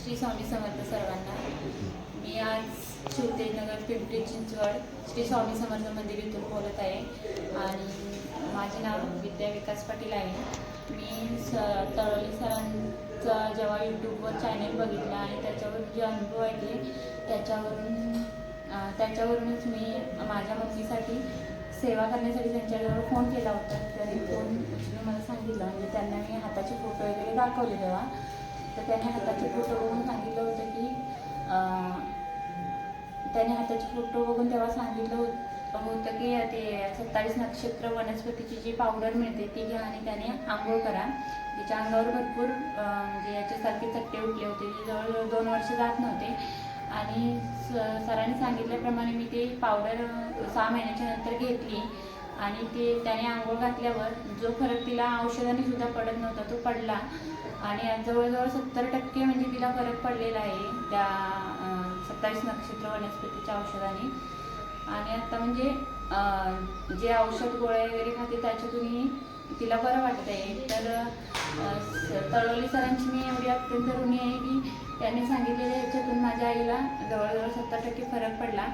श्री स्वामी समर्थ सर्वांना. मी आज शिवतेजनगर पिंपरी चिंचवड श्री स्वामी समर्थ मंदिर इथून बोलत आहे आणि माझे नाव विद्या विकास पाटील आहे. मी स तळवली सरांचा जेव्हा यूट्यूबवर चॅनेल बघितला आणि त्याच्यावर जे अनुभव आहे त्याच्यावरून त्याच्यावरूनच मी माझ्या मम्मीसाठी सेवा करण्यासाठी त्यांच्याजवळ फोन केला होता. त्यांनी फोन उचलून मला सांगितलं म्हणजे त्यांना मी हाताचे फोटो वगैरे दाखवले तेव्हा. तर त्यांनी हाताचे फोटो त्याने हाताचे फोटो बघून तेव्हा सांगितलं होत होतं की ते सत्तावीस नक्षत्र वनस्पतीची जी पावडर मिळते ती घ्या आणि त्याने आंघोळ करा. तिच्या अंगावर भरपूर म्हणजे याच्यासारखे चट्टे उठले होते. ते जवळजवळ दोन वर्ष जात नव्हते. आणि स- सरांनी सांगितल्याप्रमाणे मी ते पावडर सहा महिन्याच्या नंतर घेतली. आणि ते त्याने आंघोळ घातल्यावर जो फरक तिला औषधाने सुद्धा पडत नव्हता तो पडला. आणि जवळजवळ सत्तर टक्के म्हणजे तिला फरक पडलेला आहे त्या सत्तावीस नक्षत्र वनस्पतीच्या औषधाने. आणि आता म्हणजे जे औषध गोळ्या वगैरे खाते त्याच्यातूनही तिला बरं वाटत आहे. तर तळवली सरांची मी एवढी अत्यंत ऋणी आहे की त्यांनी सांगितलेल्या ह्याच्यातून माझ्या आईला जवळजवळ सत्तर टक्के फरक पडला.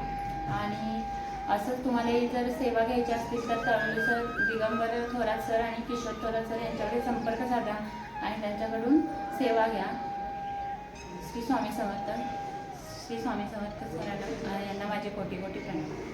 आणि असंच तुम्हाला जर सेवा घ्यायची असतील तर तळमळी सर दिगंबर थोरात सर आणि किशोर थोरात सर यांच्याकडे संपर्क साधा आणि त्यांच्याकडून सेवा घ्या. श्री स्वामी समर्थ श्री स्वामी समर्थ सर यांना माझे कोटी कोटी प्रणाम